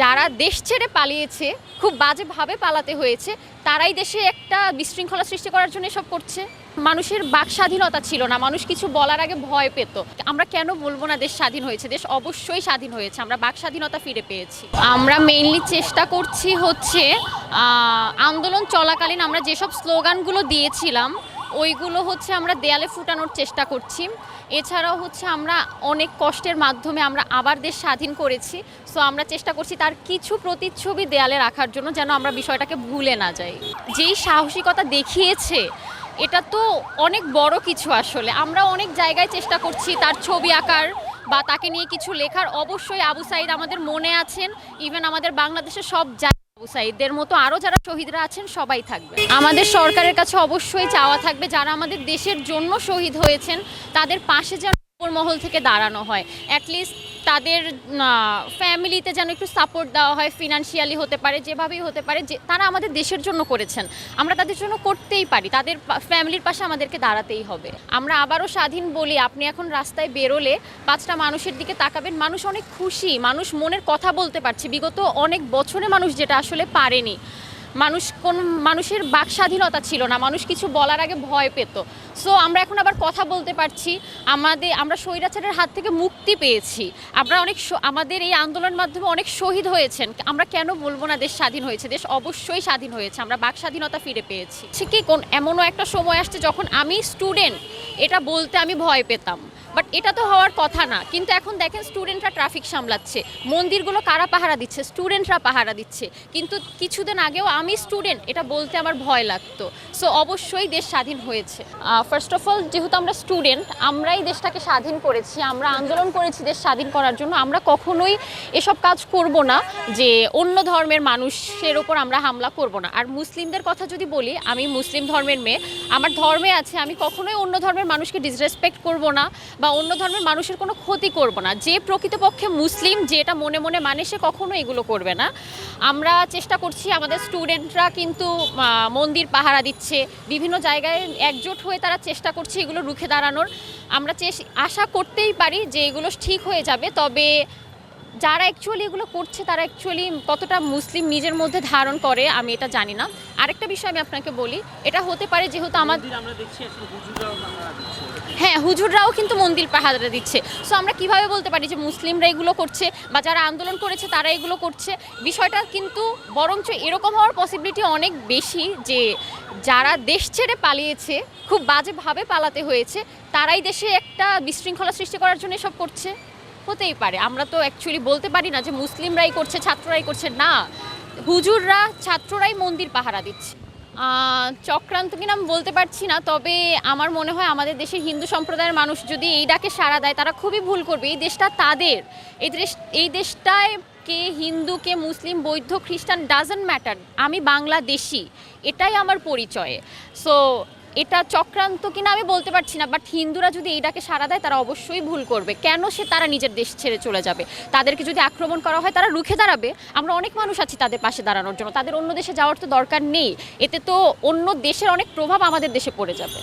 যারা দেশ ছেড়ে পালিয়েছে, খুব বাজেভাবে পালাতে হয়েছে, তারাই দেশে একটা বিশৃঙ্খলা সৃষ্টি করার জন্য এসব করছে। মানুষের বাক স্বাধীনতা ছিল না, মানুষ কিছু বলার আগে ভয় পেত। আমরা কেন বলব না দেশ স্বাধীন হয়েছে? দেশ অবশ্যই স্বাধীন হয়েছে, আমরা বাক স্বাধীনতা ফিরে পেয়েছি। আমরা মেইনলি চেষ্টা করছি হচ্ছে আন্দোলন চলাকালীন আমরা যেসব স্লোগানগুলো দিয়েছিলাম ওইগুলো হচ্ছে আমরা দেয়ালে ফুটানোর চেষ্টা করছি। এছাড়াও হচ্ছে আমরা অনেক কষ্টের মাধ্যমে আমরা আবার দেশ স্বাধীন করেছি। সো আমরা চেষ্টা করছি তার কিছু প্রতিচ্ছবি দেয়ালে রাখার জন্য যেন আমরা বিষয়টাকে ভুলে না যাই। যেই সাহসিকতা দেখিয়েছে, এটা তো অনেক বড় কিছু আসলে। আমরা অনেক জায়গায় চেষ্টা করছি তার ছবি আঁকার বা তাকে নিয়ে কিছু লেখার। অবশ্যই আবু সাইদ আমাদের মনে আছেন। ইভেন আমাদের বাংলাদেশের সব জায়গায় সাইদদের মতো আরও যারা শহীদরা আছেন, সবাই থাকবে। আমাদের সরকারের কাছে অবশ্যই চাওয়া থাকবে, যারা আমাদের দেশের জন্য শহীদ হয়েছেন, তাদের পাশে যেন মহল থেকে দাঁড়ানো হয়। অ্যাটলিস্ট তাদের ফ্যামিলিতে যেন একটু সাপোর্ট দেওয়া হয় ফিনান্সিয়ালি হতে পারে, যেভাবেই হতে পারে, যে তারা আমাদের দেশের জন্য করেছেন। আমরা তাদের জন্য করতেই পারি, তাদের ফ্যামিলির পাশে আমাদেরকে দাঁড়াতেই হবে। আমরা আবারও স্বাধীন বলি, আপনি এখন রাস্তায় বেরোলে পাঁচটা মানুষের দিকে তাকাবেন, মানুষ অনেক খুশি, মানুষ মনের কথা বলতে পারছে। বিগত অনেক বছরে মানুষ যেটা আসলে পারেনি। মানুষ কোন মানুষের বাক স্বাধীনতা ছিল না, মানুষ কিছু বলার আগে ভয় পেত। সো আমরা এখন আবার কথা বলতে পারছি আমাদের আমরা স্বৈরাচারের হাত থেকে মুক্তি পেয়েছি। আমরা অনেক আমাদের এই আন্দোলনের মাধ্যমে অনেক শহীদ হয়েছেন। আমরা কেন বলব না দেশ স্বাধীন হয়েছে? দেশ অবশ্যই স্বাধীন হয়েছে, আমরা বাক স্বাধীনতা ফিরে পেয়েছি। কি? কোন, এমনও একটা সময় আসছে যখন আমি স্টুডেন্ট এটা বলতে আমি ভয় পেতাম। বাট এটা তো হওয়ার কথা না। কিন্তু এখন দেখেন স্টুডেন্টরা ট্রাফিক সামলাচ্ছে। মন্দিরগুলো কারা পাহারা দিচ্ছে? স্টুডেন্টরা পাহারা দিচ্ছে। কিন্তু কিছুদিন আগেও আমি স্টুডেন্ট এটা বলতে আমার ভয় লাগতো। সো অবশ্যই দেশ স্বাধীন হয়েছে। ফার্স্ট অফ অল যেহেতু আমরা স্টুডেন্ট আমরাই দেশটাকে স্বাধীন করেছি, আমরা আন্দোলন করেছি দেশ স্বাধীন করার জন্য, আমরা কখনোই এসব কাজ করব না যে অন্য ধর্মের মানুষের ওপর আমরা হামলা করব না। আর মুসলিমদের কথা যদি বলি, আমি মুসলিম ধর্মের মেয়ে, আমার ধর্মে আছে, আমি কখনোই অন্য ধর্মের মানুষকে ডিসরেসপেক্ট করব না। বা অন্য ধর্মের মানুষের কোনো ক্ষতি করব না। যে প্রকৃতপক্ষে মুসলিম যেটা মনে মনে মানে সে কখনো এগুলো করবে না। আমরা চেষ্টা করছি আমাদের স্টুডেন্টরা কিন্তু মন্দির পাহারা দিচ্ছে, বিভিন্ন জায়গায় একজোট হয়ে তারা চেষ্টা করছে এগুলো রুখে দাঁড়ানোর। আমরা আশা করতেই পারি যে এগুলো ঠিক হয়ে যাবে, তবে যারা অ্যাকচুয়ালি এগুলো করছে তারা অ্যাকচুয়ালি কতটা মুসলিম নিজের মধ্যে ধারণ করে আমি এটা জানি না। আরেকটা বিষয় আমি আপনাকে বলি এটা হতে পারে যেহেতু আমার হ্যাঁ হুজুররাও কিন্তু মন্দির পাহারা দিচ্ছে। সো আমরা কীভাবে বলতে পারি যে মুসলিমরা এগুলো করছে বা যারা আন্দোলন করেছে তারা এগুলো করছে? বিষয়টা কিন্তু বরঞ্চ এরকম হওয়ার পসিবিলিটি অনেক বেশি যে যারা দেশ ছেড়ে পালিয়েছে খুব বাজেভাবে পালাতে হয়েছে তারাই দেশে একটা বিশৃঙ্খলা সৃষ্টি করার জন্য সব করছে। হতেই পারে। আমরা তো অ্যাকচুয়ালি বলতে পারি না যে মুসলিমরাই করছে, ছাত্ররাই করছে। না, হুজুররা, ছাত্ররাই মন্দির পাহারা দিচ্ছে। চক্রান্ত কিনা আমি বলতে পারছি না, তবে আমার মনে হয় আমাদের দেশের হিন্দু সম্প্রদায়ের মানুষ যদি এই ডাকে সাড়া দেয়, তারা খুবই ভুল করবে। এই দেশটা তাদের। এই দেশ, এই দেশটায় কে হিন্দু, কে মুসলিম, বৌদ্ধ, খ্রিস্টান ডাজন্ট ম্যাটার আমি বাংলাদেশি, এটাই আমার পরিচয়। সো এটা চক্রান্ত কিনা আমি বলতে পারছি না বাট হিন্দুরা যদি এইটাকে সারা দেয়, তারা অবশ্যই ভুল করবে। কেন সে তারা নিজের দেশ ছেড়ে চলে যাবে? তাদেরকে যদি আক্রমণ করা হয়, তারা রুখে দাঁড়াবে। আমরা অনেক মানুষ আছি তাদের পাশে দাঁড়ানোর জন্য। তাদের অন্য দেশে যাওয়ার তো দরকার নেই। এতে তো অন্য দেশের অনেক প্রভাব আমাদের দেশে পড়ে যাবে।